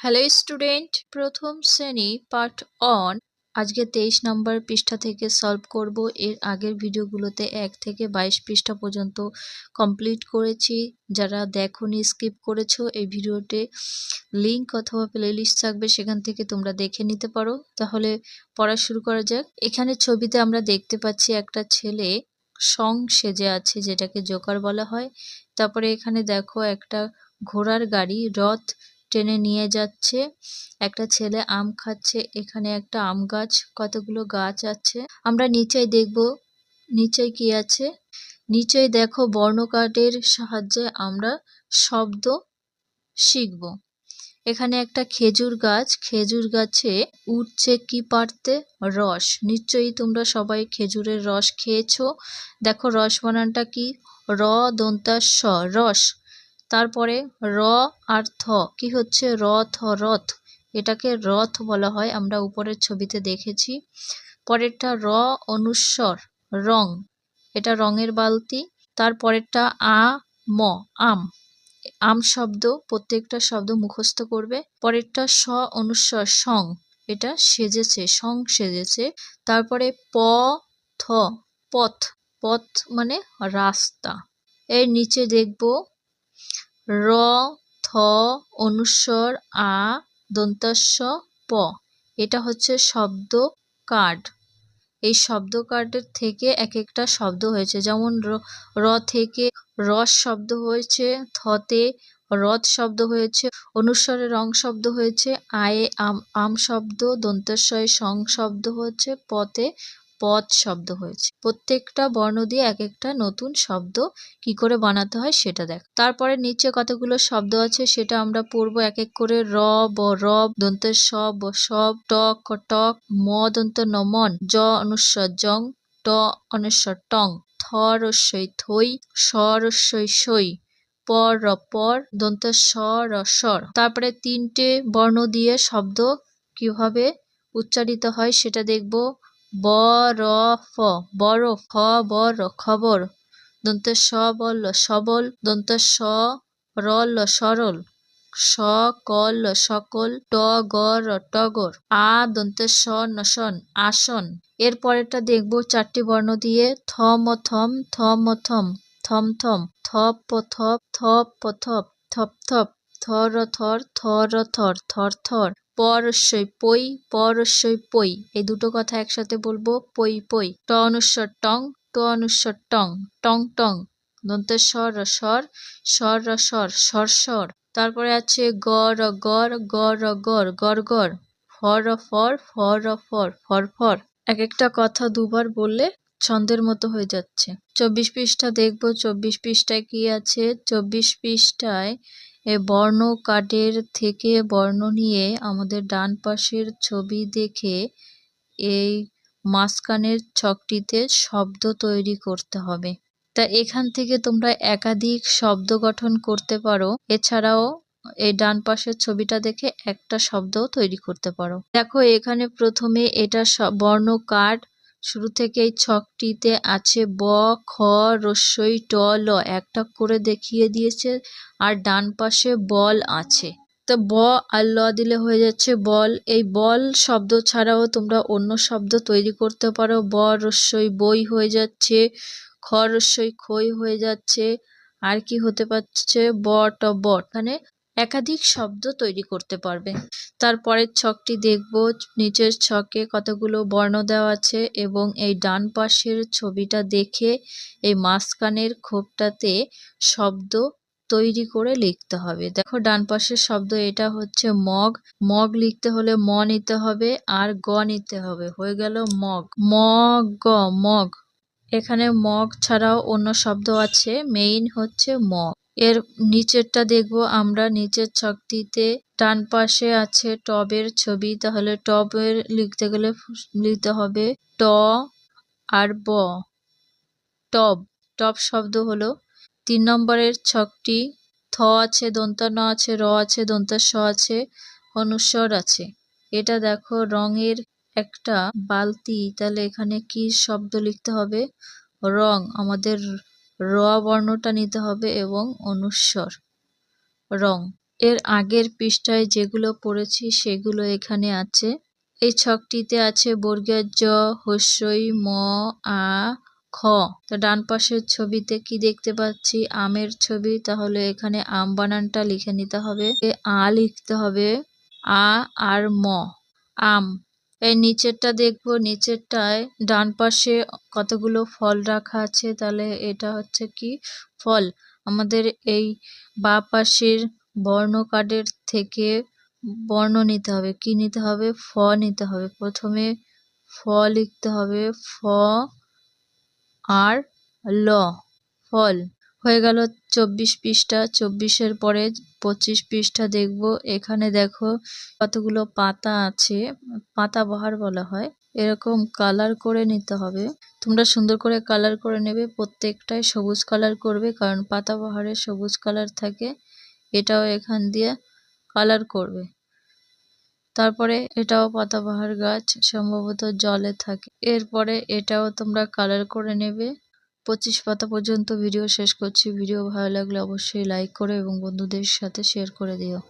Hello student প্রথম শ্রেণি part on আজকে তেইশ নম্বর পৃষ্ঠা থেকে সলভ করব। এর আগের ভিডিওগুলোতে এক থেকে বাইশ পৃষ্ঠা পর্যন্ত কমপ্লিট করেছি। যারা দেখনি স্কিপ করেছ, এই ভিডিওতে লিঙ্ক অথবা প্লেলিস্ট থাকবে, সেখান থেকে তোমরা দেখে নিতে পারো। তাহলে পড়া শুরু করা যাক। এখানে ছবিতে আমরা দেখতে পাচ্ছি একটা ছেলে সং সেজে আছে, যেটাকে জোকার বলা হয়। তারপরে এখানে দেখো একটা ঘোড়ার গাড়ি, রথ টেনে নিয়ে যাচ্ছে। একটা ছেলে আম খাচ্ছে, এখানে একটা আম গাছ, কতগুলো গাছ আছে। আমরা নিচেই দেখব, নিচে কি আছে? নিচেই দেখো বর্ণকার্ডের সাহায্যে আমরা শব্দ শিখব। এখানে একটা খেজুর গাছ, খেজুর গাছে উঠছে কি পারতে রস। নিশ্চয়ই তোমরা সবাই খেজুরের রস খেয়েছো। দেখো রস বানানটা কি? র দন্তা স রস। তারপরে র আর থ। কি হচ্ছে? রথ রথ। এটাকে রথ বলা হয়, আমরা উপরের ছবিতে দেখেছি। পরেরটা র, অনুস্বর, রং। এটা রঙের বালতি। তারপরেরটা আ, ম, আম। আম শব্দ, প্রত্যেকটা শব্দ মুখস্থ করবে। পরেরটা স, অনুস্বর, সং। এটা সেজেছে, সং সেজেছে। তারপরে প, থ, পথ। পথ মানে রাস্তা। এর নিচে দেখব। র থ অনুস্বর আ দন্তস্ব প। এটা হচ্ছে শব্দ কার্ড। এই শব্দ কার্ডের থেকে এক একটা শব্দ হয়েছে। যেমন র থেকে রস শব্দ হয়েছে থতে রথ শব্দ হয়েছে অনুস্বরে রং শব্দ হয়েছে, আয়ে আম আম শব্দ, দন্তস্বয়ে সং শব্দ হচ্ছে পথে পদ শব্দ হয়েছে। প্রত্যেকটা বর্ণ দিয়ে এক একটা নতুন শব্দ কি করে বানাতে হয় সেটা দেখ। তারপরে নিচে কতগুলো শব্দ আছে সেটা আমরা পড়ব এক এক করে র, ব রব দন্ত সব সব টক টক ম, দন্ত নমন জ অনুস্বর জং ট অনুস্বর টং, থ, রস্যই, থই স রস্যই, সই পর র, পর, দন্ত স, র, স্বর। তারপরে তিনটে বর্ণ দিয়ে শব্দ কীভাবে উচ্চারিত হয় সেটা দেখব। ব র ফ বড় খ বর খবর। দন্ত স বল সবল, দন্ত সরল স কল সকল ট গর টগর। আ, দন্ত স নসন আসন। এর পরেরটা দেখব চারটি বর্ণ দিয়ে। থম থম থম থম থম থম থপ থপ থপ থপ থপ থপ, থর থর থর থর থর থর। পরস্যই পই পরস্যই পই। এই দুটো কথা একসাথে বলব, পই পই। ট অনুস্বর টং, ট অনুস্বর টং টং টং। দন্তের স্বর স্বর স্বর স্বর স্বর তারপরে আছে গর, গ র গর গর গর। ফর ফর ফর ফর ফর ফর। এক একটা কথা দুবার বললে ছন্দের মতো হয়ে যাচ্ছে। চব্বিশ পৃষ্ঠা দেখব, চব্বিশ পৃষ্ঠায় কি আছে? চব্বিশ পৃষ্ঠায় এ বর্ণ কার্ডের থেকে বর্ণ নিয়ে আমাদের ডান পাশের ছবি দেখে এই মাঝখানের ছকটিতে শব্দ তৈরি করতে হবে। তা এখান থেকে তোমরা একাধিক শব্দ গঠন করতে পারো। এছাড়াও এই ডান পাশের ছবিটা দেখে একটা শব্দও তৈরি করতে পারো। দেখো এখানে প্রথমে এটা বর্ণ কার্ড শুরু থেকে এই ছকটিতে আছে ব, খ, রস্যই, ট, ল। একটা করে দেখিয়ে দিয়েছে আর ডান পাশে বল আছে। তো ব আর ল দিলে হয়ে যাচ্ছে বল। এই বল শব্দ ছাড়াও তোমরা অন্য শব্দ তৈরি করতে পারো। ব, রস্যই, বই হয়ে যাচ্ছে, খ, রস্যই, খই হয়ে যাচ্ছে। আর কি হতে পারছে? ব, ট বট মানে একাধিক শব্দ তৈরি করতে পারবে। তারপরের ছকটি দেখব। নিচের ছকে কতগুলো বর্ণ দেওয়া আছে এবং এই ডান পাশের ছবিটা দেখে এই মাঝখানের খোপটাতে শব্দ তৈরি করে লিখতে হবে। দেখো, ডান পাশের শব্দ এটা হচ্ছে মগ। মগ লিখতে হলে ম নিতে হবে আর গ নিতে হবে। হয়ে গেল মগ। ম গ, মগ। এখানে মগ ছাড়াও অন্য শব্দ আছে। মেইন হচ্ছে মগ। এর নিচেরটা দেখব, আমরা নিচের ছকটিতে ডান পাশে আছে টবের ছবি, তাহলে টবের লিখতে গেলে লিখতে হবে ট আর ব। টব টব শব্দ হলো তিন নম্বরের ছকটি, থ আছে, দন্তা ন আছে, র আছে দন্তার স আছে, অনুস্বর আছে। এটা দেখো রঙের একটা বালতি, তাহলে এখানে কি শব্দ লিখতে হবে? রং, আমাদের র বর্ণটা নিতে হবে এবং অনুস্বর। রং, এর আগের পৃষ্ঠায় যেগুলো পড়েছি সেগুলো এখানে আছে। এই ছকটিতে আছে বর্গের জ, হস্যই, ম, আ, খ। তো ডান পাশের ছবিতে কি দেখতে পাচ্ছি? আমের ছবি, তাহলে এখানে আম বানানটা লিখে নিতে হবে। এ, আ লিখতে হবে। আ, আর, ম। আম। এই নিচেরটা দেখব, নিচেরটায় ডান পাশে কতগুলো ফল রাখা আছে, তাহলে এটা হচ্ছে কি? ফল। আমাদের এই বা পাশের বর্ণ কার্ডের থেকে বর্ণ নিতে হবে। কি নিতে হবে? ফ নিতে হবে। প্রথমে ফ লিখতে হবে, ফ আর ল। ফল। হয়ে গেল চব্বিশ পৃষ্ঠা। চব্বিশের পরে পঁচিশ পৃষ্ঠা দেখব। এখানে দেখো কতগুলো পাতা আছে, পাতা বাহার বলা হয়। এরকম কালার করে নিতে হবে। তোমরা সুন্দর করে কালার করে নেবে। প্রত্যেকটাই সবুজ কালার করবে, কারণ পাতা বাহারে সবুজ কালার থাকে। এটাও এখান দিয়ে কালার করবে। তারপরে এটাও পাতাবাহার গাছ, সম্ভবত জলে থাকে। এরপরে এটাও তোমরা কালার করে নেবে। পঁচিশ পাতা পর্যন্ত ভিডিও শেষ করছি। ভিডিও ভালো লাগলে অবশ্যই লাইক করো এবং বন্ধুদের সাথে শেয়ার করে দিও।